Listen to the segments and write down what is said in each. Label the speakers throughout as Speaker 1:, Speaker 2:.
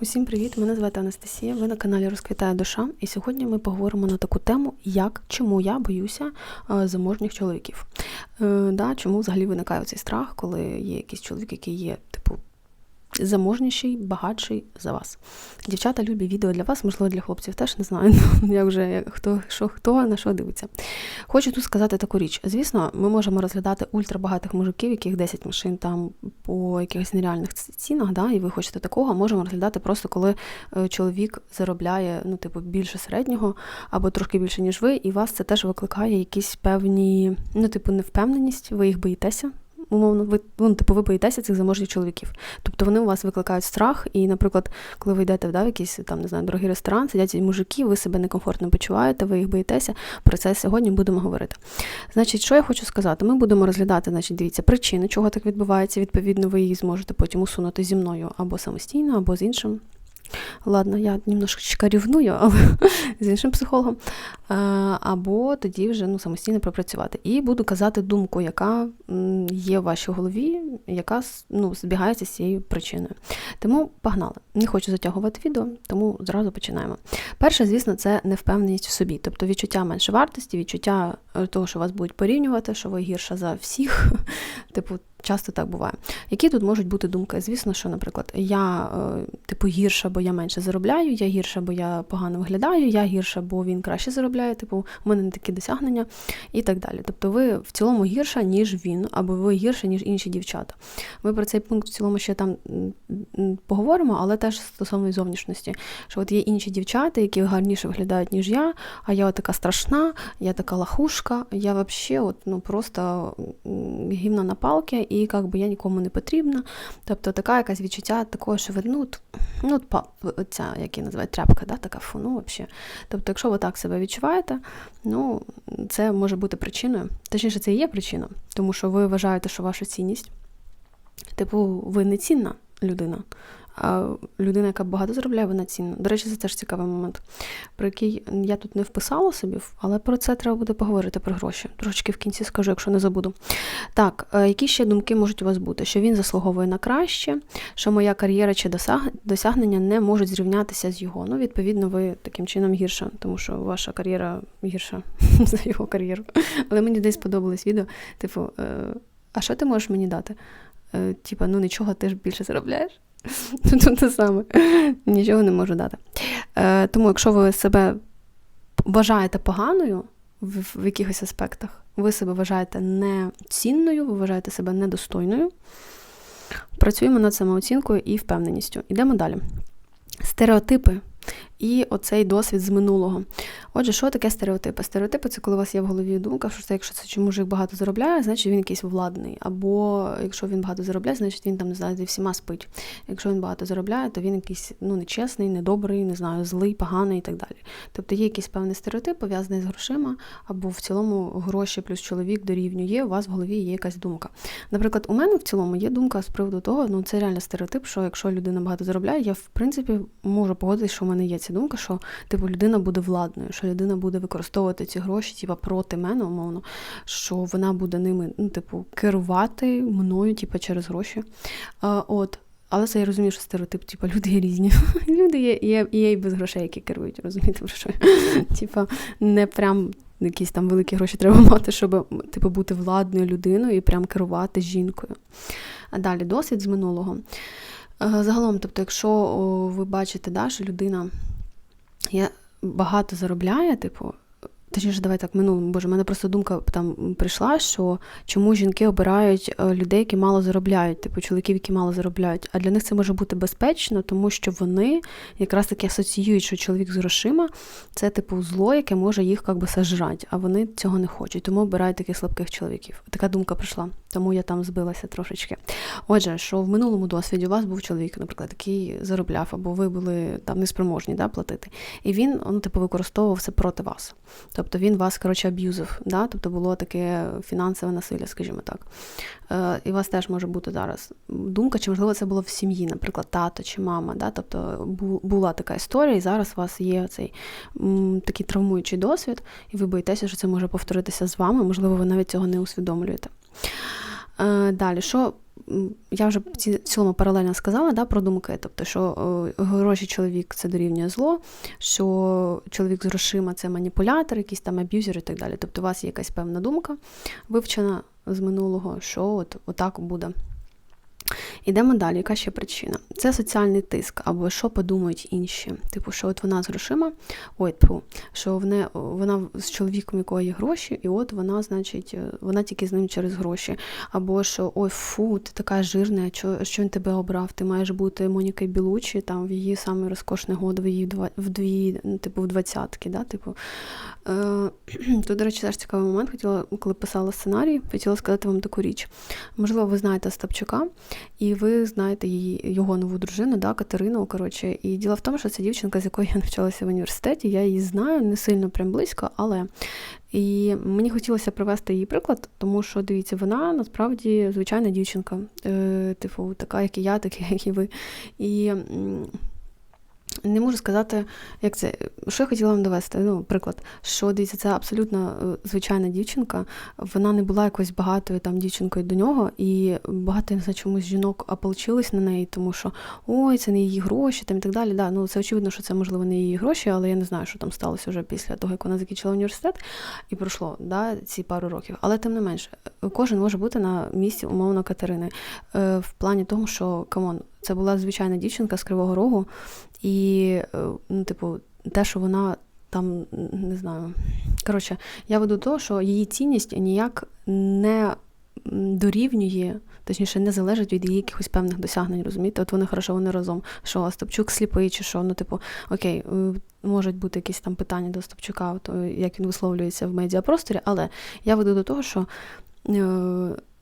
Speaker 1: Усім привіт! Мене звати Анастасія. Ви на каналі Розквітає душа. І сьогодні ми поговоримо на таку тему, як чому я боюся е, заможніх чоловіків. Е, да, Чому взагалі виникає цей страх, коли є якийсь чоловік, який є, типу, заможніший, багатший за вас. Дівчата любі відео для вас, можливо, для хлопців теж не знаю, як вже хто що хто на що дивиться. Хочу тут сказати таку річ. Звісно, ми можемо розглядати ультрабагатих мужиків, яких 10 машин там по якихось нереальних цінах, да, і ви хочете такого, можемо розглядати просто коли е, чоловік заробляє ну, типу, більше середнього або трошки більше, ніж ви, і вас це теж викликає якісь певні, ну, типу, невпевненість, ви їх боїтеся умовно, ви ну, типу, ви боїтеся цих заможних чоловіків. Тобто вони у вас викликають страх, і, наприклад, коли ви йдете да, в якийсь там не знаю, дорогий ресторан, сидять мужики, ви себе некомфортно почуваєте, ви їх боїтеся. Про це сьогодні будемо говорити. Значить, що я хочу сказати? Ми будемо розглядати, значить, дивіться, причини, чого так відбувається. Відповідно, ви її зможете потім усунути зі мною або самостійно, або з іншим Ладно, я немножко рівную, але з іншим психологом. Або тоді вже ну, самостійно пропрацювати. І буду казати думку, яка є в вашій голові, яка ну, збігається з цією причиною. Тому погнали. Не хочу затягувати відео, тому зразу починаємо. Перше, звісно, це невпевненість в собі, тобто відчуття менше вартості, відчуття е, того, що вас будуть порівнювати, що ви гірша за всіх. Типу, Часто так буває. Які тут можуть бути думки? Звісно, що, наприклад, я е, типу гірша, бо я менше заробляю, я гірша, бо я погано виглядаю, я гірша, бо він краще заробляє, типу, у мене не такі досягнення і так далі. Тобто ви в цілому гірша, ніж він, або ви гірша, ніж інші дівчата. Ми про цей пункт в цілому ще там поговоримо, але теж стосовно зовнішності, що от є інші дівчата, які гарніше виглядають, ніж я, а я така страшна, я така лахушка, я взагалі от, ну, просто гімна на палки і як би я нікому не потрібна. Тобто така якась відчуття такого, що ви, ну, ну ця, як її називають, тряпка, да, така фу, ну взагалі. Тобто, якщо ви так себе відчуваєте, ну, це може бути причиною. Точніше, це і є причина, тому що ви вважаєте, що ваша цінність, типу, ви не цінна людина людина, яка багато заробляє, вона цінна. До речі, це теж цікавий момент, про який я тут не вписала собі, але про це треба буде поговорити про гроші. Трошечки в кінці скажу, якщо не забуду. Так, е, які ще думки можуть у вас бути? Що він заслуговує на краще, що моя кар'єра чи досягнення не можуть зрівнятися з його. Ну, відповідно, ви таким чином гірша, тому що ваша кар'єра гірша за його кар'єру. Але мені десь сподобалось відео, типу, е, а що ти можеш мені дати? Е, типа, ну нічого, ти ж більше заробляєш. Тут те саме. Нічого не можу дати. Е, Тому, якщо ви себе вважаєте поганою в, в якихось аспектах, ви себе вважаєте нецінною, ви вважаєте себе недостойною, працюємо над самооцінкою і впевненістю. Йдемо далі. Стереотипи і оцей досвід з минулого. Отже, що таке стереотипи? Стереотипи це коли у вас є в голові думка, що це якщо це чи мужик багато заробляє, значить він якийсь владний. Або якщо він багато заробляє, значить він там не знаю, зі всіма спить. Якщо він багато заробляє, то він якийсь ну, нечесний, недобрий, не знаю, злий, поганий і так далі. Тобто є якийсь певний стереотип, пов'язаний з грошима, або в цілому гроші плюс чоловік дорівнює, у вас в голові є якась думка. Наприклад, у мене в цілому є думка з приводу того, ну це реально стереотип, що якщо людина багато заробляє, я в принципі можу погодитися, що в мене є ця думка, що типу людина буде владною, що людина буде використовувати ці гроші, типу, проти мене, умовно, що вона буде ними, ну, типу, керувати мною, типу, через гроші. А, От. Але це я розумію, що стереотип, типу, люди є різні. Люди є є, є і без грошей, які керують, розумієте, про що? Типа, не прям якісь там великі гроші треба мати, щоб типу, бути владною людиною і прям керувати жінкою. А далі досвід з минулого. Загалом, тобто, якщо ви бачите, да, що людина я багато заробляє, типу, Точніше, давай так минулому, боже, в мене просто думка там прийшла, що чому жінки обирають е, людей, які мало заробляють, типу чоловіків, які мало заробляють. А для них це може бути безпечно, тому що вони якраз таки асоціюють, що чоловік з грошима це типу зло, яке може їх як би сожрати, а вони цього не хочуть, тому обирають таких слабких чоловіків. Така думка прийшла, тому я там збилася трошечки. Отже, що в минулому досвіді у вас був чоловік, наприклад, який заробляв, або ви були там неспроможні да, платити, і він ну, типу використовував це проти вас. Тобто він вас, коротше, аб'юзив, да? тобто було таке фінансове насилля, скажімо так. Е, І у вас теж може бути зараз думка, чи можливо це було в сім'ї, наприклад, тато чи мама. Да? Тобто була така історія, і зараз у вас є цей м, такий травмуючий досвід, і ви боїтеся, що це може повторитися з вами, можливо, ви навіть цього не усвідомлюєте. Е, Далі, що я вже в цілому паралельно сказала да, про думки, тобто, що гроші чоловік це дорівнює зло, що чоловік з грошима це маніпулятор, якийсь там аб'юзер і так далі. Тобто у вас є якась певна думка вивчена з минулого, що от отак буде. Ідемо далі, яка ще причина? Це соціальний тиск, або що подумають інші. Типу, що от вона з грошима, ой, тьфу, що вона, вона з чоловіком, якого є гроші, і от вона, значить, е, вона тільки з ним через гроші. Або що ой, фу, ти така жирна, що він тебе обрав? Ти маєш бути Моніка Білучі, там в її самий розкошний год, в дві, ну, типу, в двадцятки. Да? Типу. Е, Тут, до речі, теж цікавий момент, хотіла, коли писала сценарій, хотіла сказати вам таку річ. Можливо, ви знаєте Стапчука. І ви знаєте її, його нову дружину, да, Катерину. коротше. І діло в тому, що це дівчинка, з якою я навчалася в університеті. Я її знаю не сильно прям близько, але і мені хотілося привести її приклад, тому що дивіться, вона насправді звичайна дівчинка, е, типу, така, як і я, така, як і ви. І не можу сказати, як це, що я хотіла вам довести. Ну, приклад, що дивіться, це абсолютно е, звичайна дівчинка. Вона не була якось багатою там дівчинкою до нього, і багато не знаю, чомусь жінок ополчились на неї, тому що ой, це не її гроші, там і так далі. Да, ну це очевидно, що це можливо не її гроші, але я не знаю, що там сталося вже після того, як вона закінчила університет і пройшло да, ці пару років. Але тим не менш, кожен може бути на місці умовно Катерини е, в плані того, що камон. Це була звичайна дівчинка з Кривого Рогу, і, е, ну, типу, те, що вона там не знаю. Коротше, я веду до того, що її цінність ніяк не дорівнює, точніше, не залежить від її якихось певних досягнень, розумієте? От вони хорошо, вони разом. Що Остапчук сліпий, чи що, ну, типу, окей, е, можуть бути якісь там питання до Остапчука, то як він висловлюється в медіапросторі, але я веду до того, що е,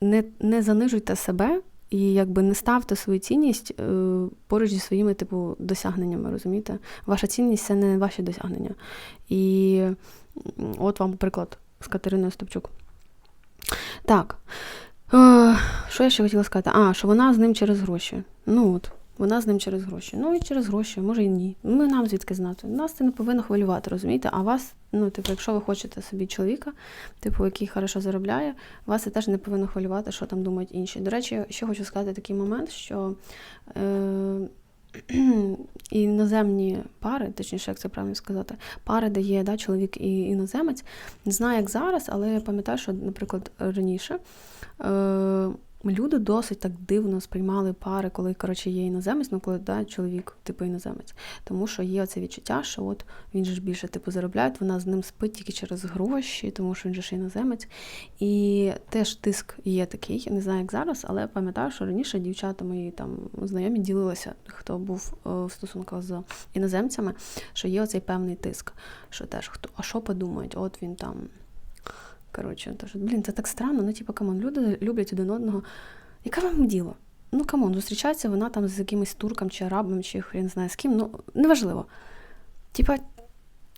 Speaker 1: не, не занижуйте себе. І якби не ставте свою цінність е, поруч зі своїми типу досягненнями, розумієте? Ваша цінність це не ваші досягнення. І от вам приклад з Катериною Стопчук. Так. Е, що я ще хотіла сказати? А, що вона з ним через гроші. Ну от. Вона з ним через гроші. Ну і через гроші, може і ні. Ми нам звідки знати. Нас це не повинно хвилювати, розумієте? А вас, ну, типу, якщо ви хочете собі чоловіка, типу, який хорошо заробляє, вас це теж не повинно хвилювати, що там думають інші. До речі, ще хочу сказати такий момент, що. Е- Іноземні пари, точніше, як це правильно сказати, пари, де є да, чоловік і іноземець. Не знаю, як зараз, але я пам'ятаю, що, наприклад, раніше е, Люди досить так дивно сприймали пари, коли коротше, є іноземець, ну коли да, чоловік, типу іноземець. Тому що є оце відчуття, що от він же ж більше типу заробляє, вона з ним спить тільки через гроші, тому що він же ж іноземець. І теж тиск є такий, я не знаю, як зараз, але пам'ятаю, що раніше дівчата мої там знайомі ділилися, хто був е, в стосунках з іноземцями, що є оцей певний тиск. Що теж хто, а що подумають? От він там. Коротше, тож, блін, це так странно, ну типу, камон, люди люблять один одного. Яке вам діло? Ну, камон, зустрічається вона там з якимось турком чи арабом, чи хрен знає з ким. Ну, неважливо. Типа,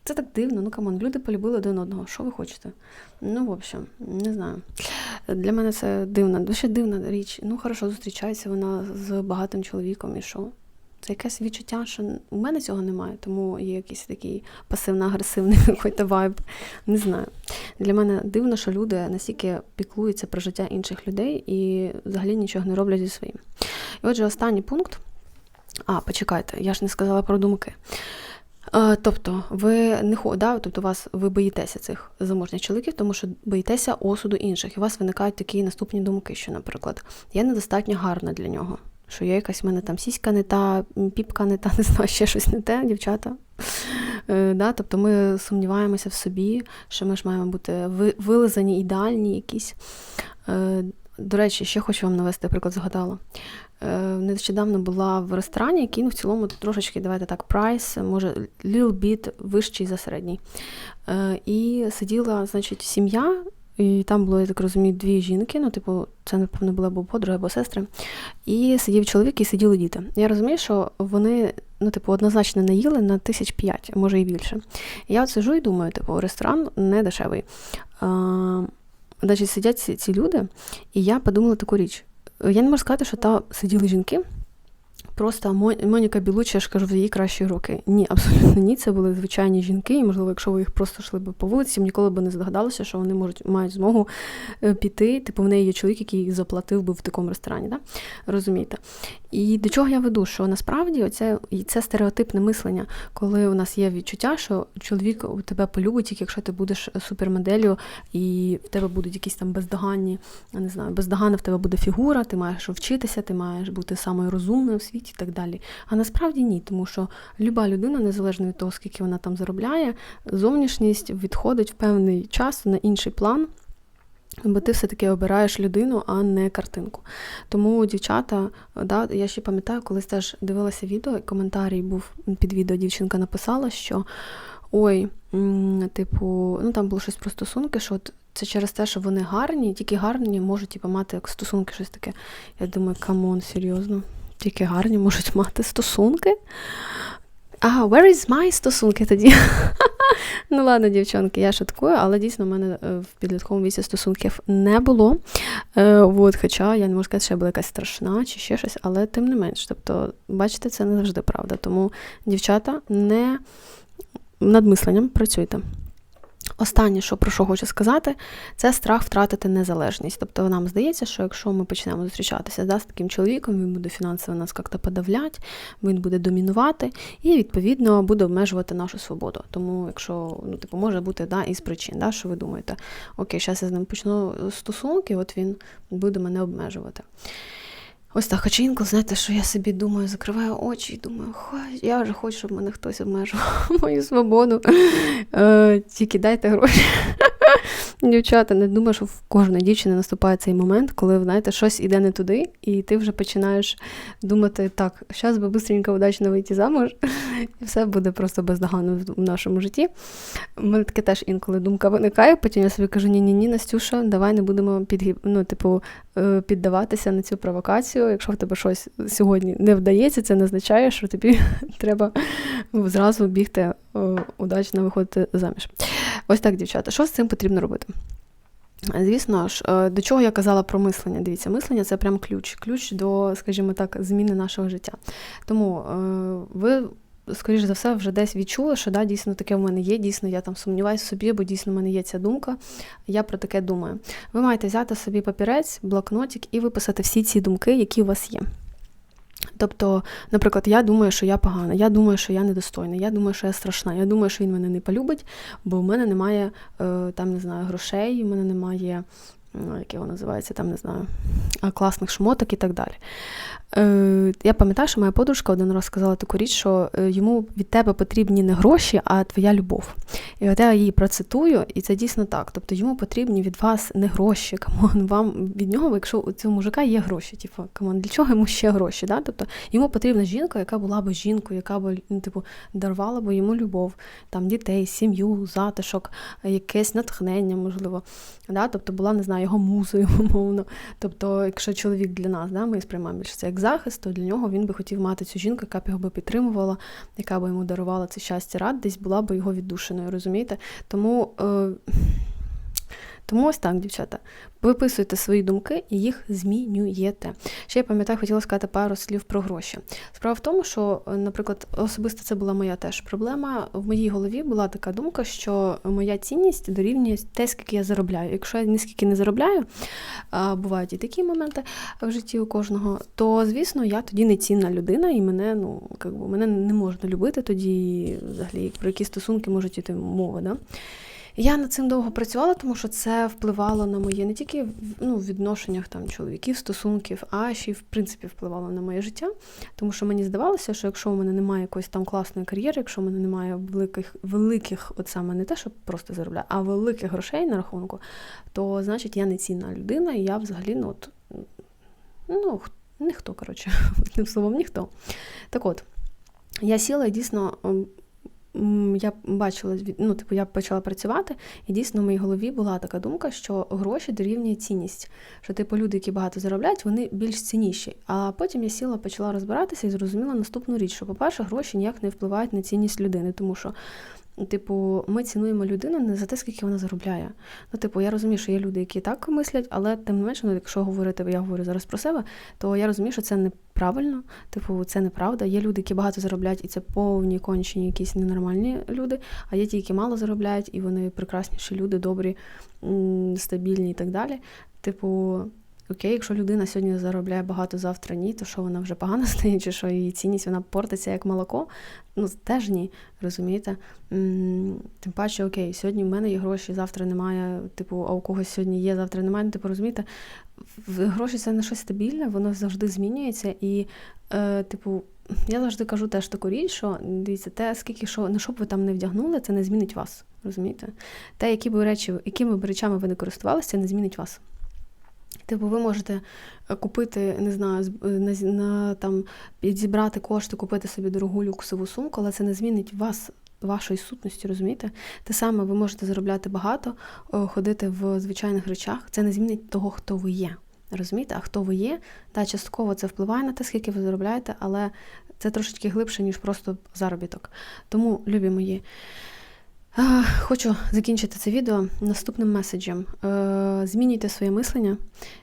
Speaker 1: це так дивно, ну камон, люди полюбили один одного. Що ви хочете? Ну, в общем, не знаю. Для мене це дивна, дуже дивна річ. Ну, хорошо, зустрічається вона з багатим чоловіком і що? Це якесь відчуття, що у мене цього немає, тому є якийсь такий пасивно-агресивний вайб. Не знаю. Для мене дивно, що люди настільки піклуються про життя інших людей і взагалі нічого не роблять зі своїм. І отже, останній пункт. А, почекайте, я ж не сказала про думки. Е, тобто, ви не да, тобто вас ви боїтеся цих заможних чоловіків, тому що боїтеся осуду інших. І у вас виникають такі наступні думки, що, наприклад, я недостатньо гарна для нього що я якась в мене там сіська не та, піпка не та, не знаю, ще щось не те, дівчата. Е, да? Тобто ми сумніваємося в собі, що ми ж маємо бути вилизані, ідеальні якісь. Е, до речі, ще хочу вам навести приклад, згадала. Е, нещодавно була в ресторані, який ну, в цілому трошечки, давайте так, прайс, може, little bit вищий за середній. І сиділа, значить, сім'я і там було, я так розумію, дві жінки, ну, типу, це, напевно, були або подруги, або сестри. І сидів чоловік і сиділи діти. Я розумію, що вони, ну, типу, однозначно не їли на тисяч п'ять, може і більше. Я от сижу і думаю, типу, ресторан не дешевий. А, Значить, сидять ці, ці люди, і я подумала таку річ. Я не можу сказати, що там сиділи жінки просто Моніка Білуча, я ж кажу, в її кращі роки. Ні, абсолютно ні. Це були звичайні жінки, і можливо, якщо ви їх просто йшли б по вулиці, ніколи б не здогадалися, що вони можуть мають змогу е, піти. Типу, в неї є чоловік, який заплатив би в такому ресторані. Да? Розумієте? І до чого я веду? Що насправді оце, і це стереотипне мислення, коли у нас є відчуття, що чоловік у тебе полюбить, тільки якщо ти будеш супермоделлю, і в тебе будуть якісь там бездоганні, я не знаю, бездоганна в тебе буде фігура, ти маєш вчитися, ти маєш бути самою розумною в світі і так далі. А насправді ні, тому що люба людина, незалежно від того, скільки вона там заробляє, зовнішність відходить в певний час на інший план. Бо ти все-таки обираєш людину, а не картинку. Тому, дівчата, да, я ще пам'ятаю, колись теж дивилася відео, і коментарій був під відео, дівчинка написала, що ой, типу, ну там було щось про стосунки, що от це через те, що вони гарні, тільки гарні можуть типу, мати як стосунки, щось таке. Я думаю, камон, серйозно, тільки гарні можуть мати стосунки. А, where is my стосунки тоді? ну ладно, дівчонки, я шуткую, але дійсно в мене е, в підлітковому віці стосунків не було. Е, от, Хоча я не можу сказати, що я була якась страшна чи ще щось, але тим не менш. Тобто, бачите, це не завжди правда. Тому, дівчата, не над мисленням працюйте. Останнє, що про що хочу сказати, це страх втратити незалежність. Тобто нам здається, що якщо ми почнемо зустрічатися да, з таким чоловіком, він буде фінансово нас як-то подавляти, він буде домінувати і, відповідно, буде обмежувати нашу свободу. Тому, якщо ну, типу, може бути да, із причин, да, що ви думаєте, окей, зараз я з ним почну стосунки, от він буде мене обмежувати. Ось так, хоча інколи, знаєте, що я собі думаю, закриваю очі і думаю, хай, я вже хочу, щоб мене хтось обмежував мою свободу. Е, Тільки дайте гроші. Дівчата, не думаю, що в кожної дівчини наступає цей момент, коли, знаєте, щось іде не туди, і ти вже починаєш думати, так, зараз би швидко удачно вийти замуж, і все буде просто бездоганно в нашому житті. У мене таке теж інколи думка виникає, потім я собі кажу, ні-ні, ні Настюша, давай не будемо підгиб... ну, типу, е, піддаватися на цю провокацію. Якщо в тебе щось сьогодні не вдається, це не означає, що тобі треба зразу бігти удачно виходити заміж. Ось так, дівчата, що з цим потрібно робити? Звісно ж, е, до чого я казала про мислення. Дивіться, мислення це прям ключ, ключ до, скажімо так, зміни нашого життя. Тому ви. Скоріше за все, вже десь відчули, що да, дійсно таке в мене є, дійсно, я там сумніваюся собі, бо дійсно в мене є ця думка. Я про таке думаю. Ви маєте взяти собі папірець, блокнотик і виписати всі ці думки, які у вас є. Тобто, наприклад, я думаю, що я погана, я думаю, що я недостойна, я думаю, що я страшна, я думаю, що він мене не полюбить, бо в мене немає е, там, не знаю, грошей, в мене немає, як його називається, там не знаю, класних шмоток і так далі. Е, Я пам'ятаю, що моя подружка один раз сказала таку річ, що е, йому від тебе потрібні не гроші, а твоя любов. І от я її процитую, і це дійсно так. Тобто йому потрібні від вас не гроші. Камон, вам від нього, якщо у цього мужика є гроші, типу, камон, для чого йому ще гроші? Да? Тобто йому потрібна жінка, яка була б жінкою, яка б ну, типу, дарувала б йому любов, там дітей, сім'ю, затишок, якесь натхнення, можливо. Да? Тобто була, не знаю, його музою, умовно. Тобто, якщо чоловік для нас, да, ми сприймаємо більше це як захист, то для нього він би хотів мати цю жінку, яка б його би підтримувала, яка б йому дарувала це щастя, радість, була б його віддушеною, розумієте? Тому. Е... Тому ось так, дівчата, виписуйте свої думки і їх змінюєте. Ще я пам'ятаю, хотіла сказати пару слів про гроші. Справа в тому, що, наприклад, особисто це була моя теж проблема. В моїй голові була така думка, що моя цінність дорівнює те, скільки я заробляю. Якщо я ніскільки не заробляю, а бувають і такі моменти в житті у кожного, то звісно я тоді не цінна людина, і мене ну, якби, мене не можна любити тоді, взагалі, про які стосунки можуть іти мова. Да? Я над цим довго працювала, тому що це впливало на моє не тільки ну, в відношеннях там чоловіків, стосунків, а ще й в принципі впливало на моє життя. Тому що мені здавалося, що якщо у мене немає якоїсь там класної кар'єри, якщо у мене немає великих, великих, от саме не те, що просто заробляю, а великих грошей на рахунку, то значить я не цінна людина, і я взагалі ну, от, ну ніхто, коротше, одним словом, ніхто. Так от. Я сіла і дійсно я бачила, ну, типу, я почала працювати, і дійсно в моїй голові була така думка, що гроші дорівнює цінність. Що, типу, люди, які багато заробляють, вони більш цінніші. А потім я сіла, почала розбиратися і зрозуміла наступну річ: що, по-перше, гроші ніяк не впливають на цінність людини, тому що Типу, ми цінуємо людину не за те, скільки вона заробляє. Ну, типу, я розумію, що є люди, які так мислять, але тим не менше, ну, якщо говорити, я говорю зараз про себе, то я розумію, що це неправильно. Типу, це неправда. Є люди, які багато заробляють, і це повні, кончені, якісь ненормальні люди. А є ті, які мало заробляють, і вони прекрасніші люди, добрі, стабільні і так далі. Типу. Окей, якщо людина сьогодні заробляє багато, завтра ні, то що вона вже погано стає, чи що її цінність вона портиться як молоко? Ну теж ні, розумієте? Тим паче, окей, сьогодні в мене є гроші, завтра немає. Типу, а у когось сьогодні є, завтра немає. Ну, типу, розумієте, гроші це не щось стабільне, воно завжди змінюється. І, е, типу, я завжди кажу теж таку річ, що дивіться, те, скільки що, на що б ви там не вдягнули, це не змінить вас. Розумієте? Те, які б речі, якими б речами ви не користувалися, це не змінить вас. Типу, ви можете е, купити, не знаю, е, на, на там зібрати кошти, купити собі дорогу люксову сумку, але це не змінить вас, вашої сутності, розумієте? Те саме ви можете заробляти багато, ходити в звичайних речах. Це не змінить того, хто ви є. Розумієте? А хто ви є? Та частково це впливає на те, скільки ви заробляєте, але це трошечки глибше, ніж просто заробіток. Тому, любі мої. Хочу закінчити це відео наступним меседжем. Е, Змінюйте своє мислення.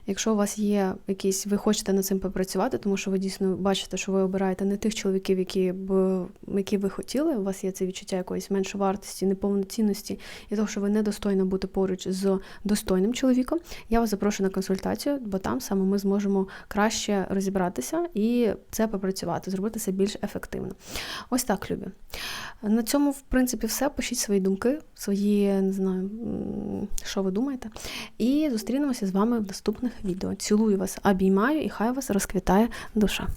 Speaker 1: Якщо у вас є якісь, ви хочете над цим попрацювати, тому що ви дійсно бачите, що ви обираєте не тих чоловіків, які б які ви хотіли. У вас є це відчуття якоїсь меншовартості, неповноцінності і того, що ви недостойно бути поруч з достойним чоловіком. Я вас запрошую на консультацію, бо там саме ми зможемо краще розібратися і це попрацювати, зробити це більш ефективно. Ось так, любі. На цьому, в принципі, все. Пишіть свої думки, свої, не знаю, що ви думаєте. І зустрінемося з вами в наступних відео. Цілую вас, обіймаю і хай вас розквітає душа.